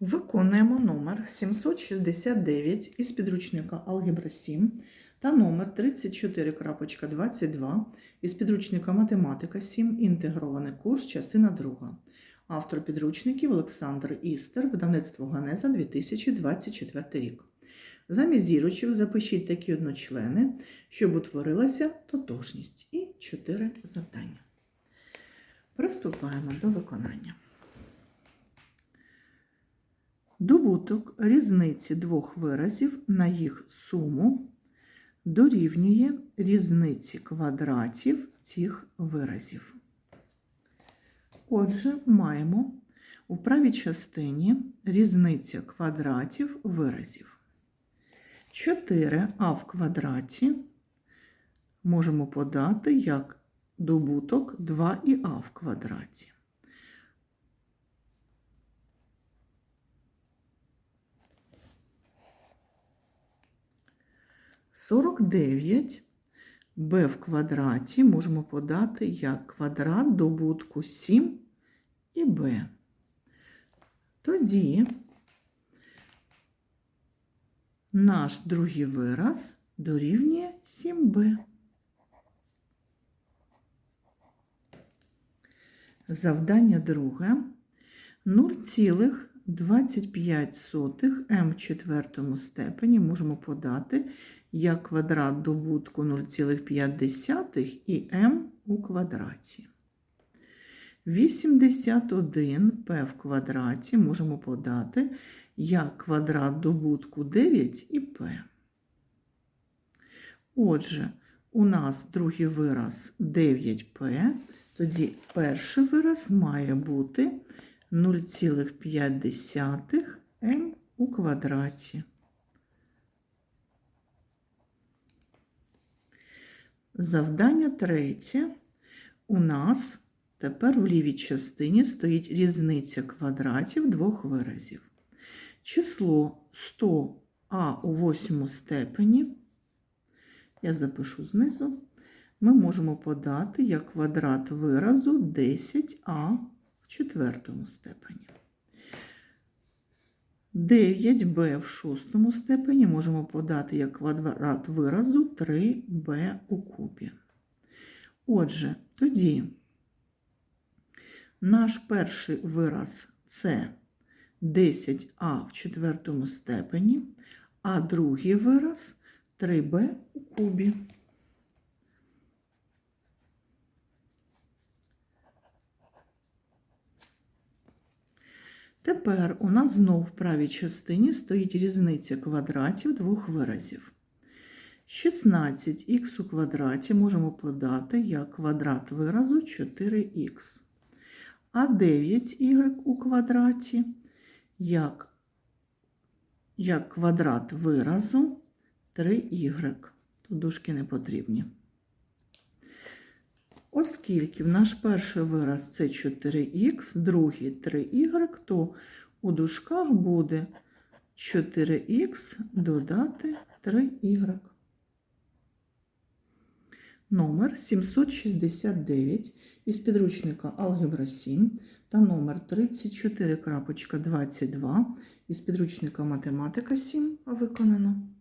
Виконуємо номер 769 із підручника Алгебра 7 та номер 34.22 із підручника Математика 7. Інтегрований курс, частина 2. Автор підручників Олександр Істер, видавництво Ганеза 2024 рік. Замість зірочок запишіть такі одночлени, щоб утворилася тотожність. І 4 завдання. Приступаємо до виконання. Добуток різниці двох виразів на їх суму дорівнює різниці квадратів цих виразів. Отже, маємо у правій частині різниця квадратів виразів. 4а в квадраті можемо подати як добуток 2іа в квадраті. Сорок дев'ять b в квадраті можемо подати як квадрат добутку 7 і b. Тоді наш другий вираз дорівнює 7b. Завдання друге. 0,25 м в четвертому степені можемо подати як квадрат добутку 0,5 і m у квадраті. 81 p в квадраті можемо подати як квадрат добутку 9 і p. Отже, у нас другий вираз 9p, тоді перший вираз має бути 0,5 м у квадраті. Завдання третє. У нас тепер в лівій частині стоїть різниця квадратів двох виразів. Число 100а у восьмому степені, я запишу знизу, ми можемо подати як квадрат виразу 10а в четвертому степені. 9b в шостому степені можемо подати як квадрат виразу 3b у кубі. Отже, тоді наш перший вираз це 10а в четвертому степені, а другий вираз 3b у кубі. Тепер у нас знов в правій частині стоїть різниця квадратів двох виразів. 16х у квадраті можемо подати як квадрат виразу 4х, а 9y у квадраті як, як квадрат виразу 3y. Тут дужки не потрібні. Оскільки наш перший вираз це 4х, другий 3y, то у дужках буде 4х додати 3y. Номер 769 із підручника Алгебра 7 та номер 34.22 із підручника Математика 7 виконано.